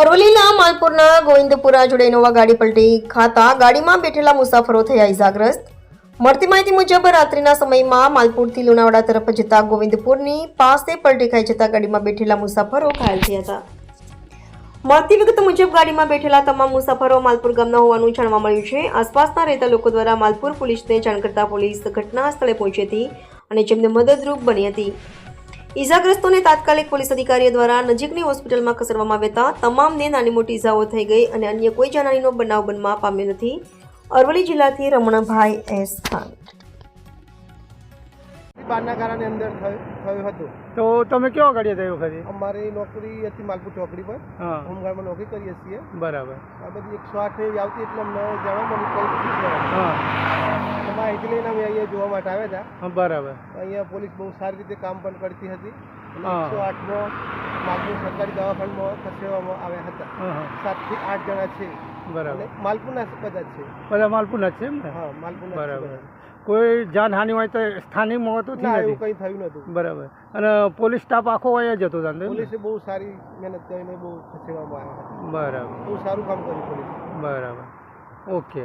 અરવલ્લીના માલપુરના ગોવિંદપુરા જોડે ઇનોવા ગાડી પલટી ખાતા ગાડીમાં બેઠેલા મુસાફરો થયા ઇજાગ્રસ્ત મળતી માહિતી મુજબ, રાત્રિના સમયમાં માલપુરથી લુણાવાડા તરફ જતા ગોવિંદપુરની પાસે પલટી ખાઈ જતા ગાડીમાં બેઠેલા મુસાફરો ઘાયલ થયા હતા. મળતી વિગત મુજબ, ગાડીમાં બેઠેલા તમામ મુસાફરો માલપુર ગામના હોવાનું જાણવા મળ્યું છે. આસપાસના રહેતા લોકો દ્વારા માલપુર પોલીસને જાણ કરતા પોલીસ ઘટના સ્થળે પહોંચી હતી અને જેમને મદદરૂપ બની હતી. ઈજાગ્રસ્તોને તાત્કાલિક પોલીસ અધિકારીઓ દ્વારા નજીકની હોસ્પિટલમાં ખસેડવામાં આવ્યા હતા. તમામને નાની મોટી ઈજાઓ થઈ ગઈ અને અન્ય કોઈ જાનહાનીનો બનાવ બનવા પામ્યો નથી. અરવલ્લી જિલ્લાથી રમણભાઈ એસ ખાન. બારના ગાળાની અંદર થયું થયું હતું. તો તમે ગાડી એ અમારી નોકરી હતી માલપુર ચોકડી પર. હા. હોમગાર્ડમાં નોકરી કરીએ છીએ. બરાબર. આ બધી એકસો આઠ આવતી એટલે અમને જાણવા મળ્યું તો માહિતી લઈને અમે અહીંયા જોવા માટે આવ્યા હતા. હા બરાબર. અહીંયા પોલીસ બહુ સારી રીતે કામ પણ કરતી હતી. એકસો આઠમો માલપુર સરકારી દવાખાનામાં ખસેડવામાં આવ્યા હતા. સાતથી આઠ જણા છે. બરાબર. માલપુરના બધા જ છે. બધા માલપુરના છે એમ હા માલપુરના બરાબર. કોઈ જાનહાનિ હોય તો સ્થાનિકમાં તો ના એવું કંઈ થયું નહોતું. બરાબર. અને પોલીસ સ્ટાફ આખો અહીંયા જતો હતો પોલીસે બહુ સારી મહેનત કરીને બહુ ખસેડવામાં આવ્યા હતા. બરાબર. બહુ સારું કામ કર્યું પોલીસ. બરાબર. ઓકે.